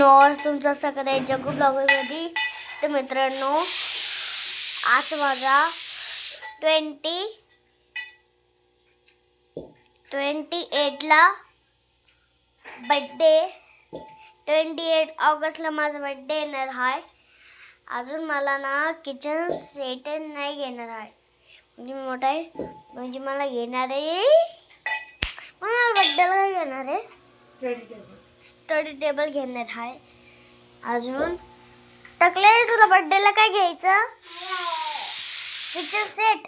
Norse तुमचं सगळं जगू ब्लॉगरमध्ये तर मित्रांनो आज माझा ट्वेंटी ट्वेंटी एटला बड्डे ट्वेंटी एट ऑगस्टला माझा बड्डे येणार आहे अजून मला ना किचन सेट नाही घेणार आहे म्हणजे मोठा आहे. म्हणजे मला घेणार आहे मला बड्डेला काय घेणार. आहे स्टडी टेबल घेणार आहे अजून? टकले तुला बड्डेला काय घ्यायचं? किचन सेट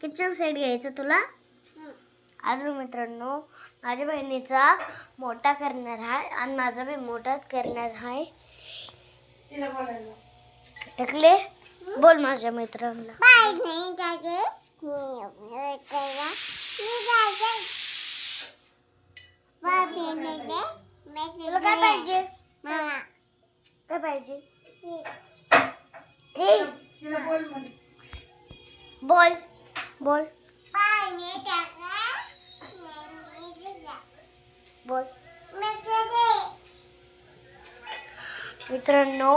किचन सेट घ्यायचं तुला? अजून मित्रांनो माझ्या बहिणीचा मोठा करणार आहे आणि माझा बी मोठाच करणार आहे टकले? बोल माझ्या मित्रांना. तुला काय पाहिजे? काय पाहिजे? ए, बोल बोल. बोल. मित्रांनो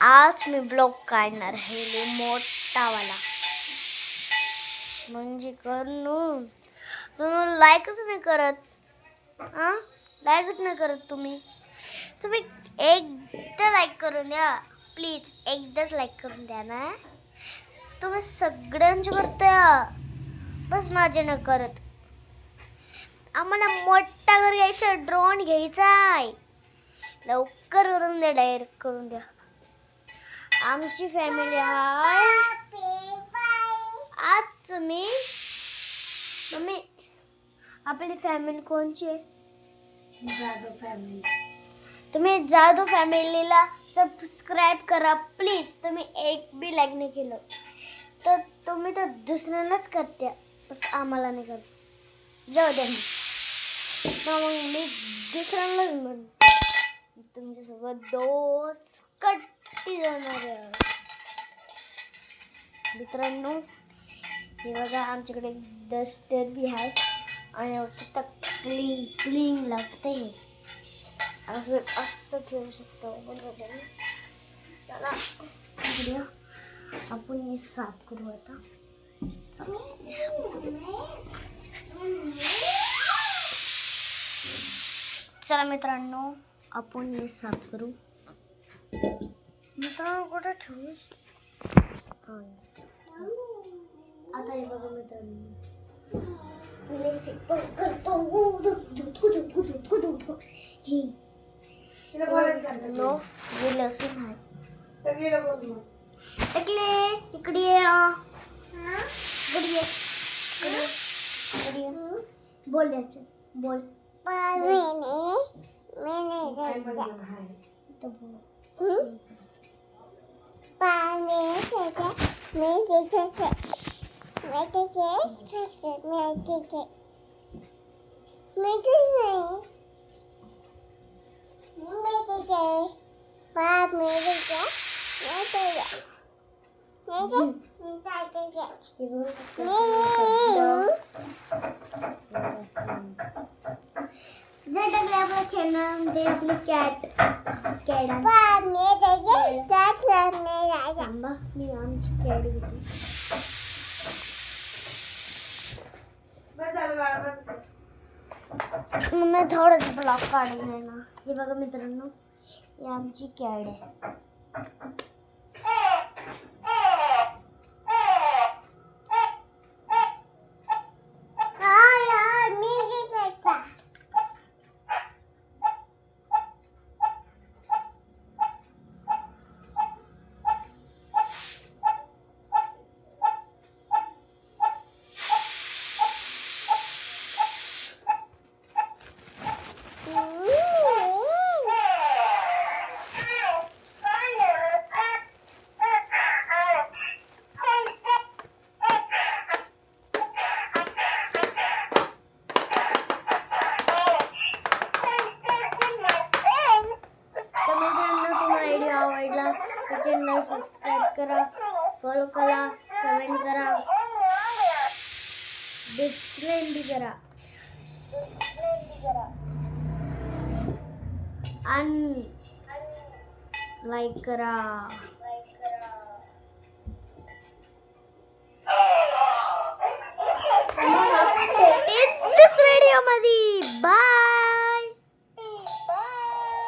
आज मी ब्लॉग काढणार आहे मोठावाला. म्हणजे करून तुम्ही लाईकच नाही करत. हां? लाईकच नाही करत तुम्ही. तुम्ही एकदा लाईक करून द्या. प्लीज एकदाच लाईक करून द्या ना. तुम्ही सगळ्यांचे करतोय. बस माझे न करत. आम्हाला मोठा घर घ्यायचा ड्रोन घ्यायचा आहे. लवकर करून द्या डायरेक्ट करून द्या. आमची फॅमिली आहे. आज तुम्ही मम्मी आपली फॅमिली कोणची आहे? तुम्ही जादू फॅमिलीला सबस्क्राईब करा. प्लीज तुम्ही एक बी लाईक नाही केलं. तर तुम्ही तर दुसऱ्यांनाच करते बस आम्हाला नाही करत. जाऊ द्या. मग मग मी दुसऱ्यांनाच म्हणते तुमच्यासोबत दोच कट्टी जाणार आहे. मित्रांनो हे बघा आमच्याकडे डस्टर बी आहे. आणि तक क्लीन क्लीन लागते असं असं खेळू शकतो आपण त्याच्याने चला आपण हे साफ करू आता चला मित्रांनो आपण हे साफ करू मित्रांनो कुठे ठेवू हा. आता हे बघा मित्रांनो मी इकडे ये. बोल याचं. बोल. खेळण्यामध्ये आपली कॅट कॅट मी आमची कॅट घेते मग थोडंच ब्लॉक काढून आहे ना. हे बघा मित्रांनो ही आमची कॅड आहे तर मित्रांनो तुम्हाला व्हिडिओ आवडला तर चॅनल सबस्क्राईब करा फॉलो करा कमेंट करा. डिस्क्लेम बी करा. आणि लाईक करा.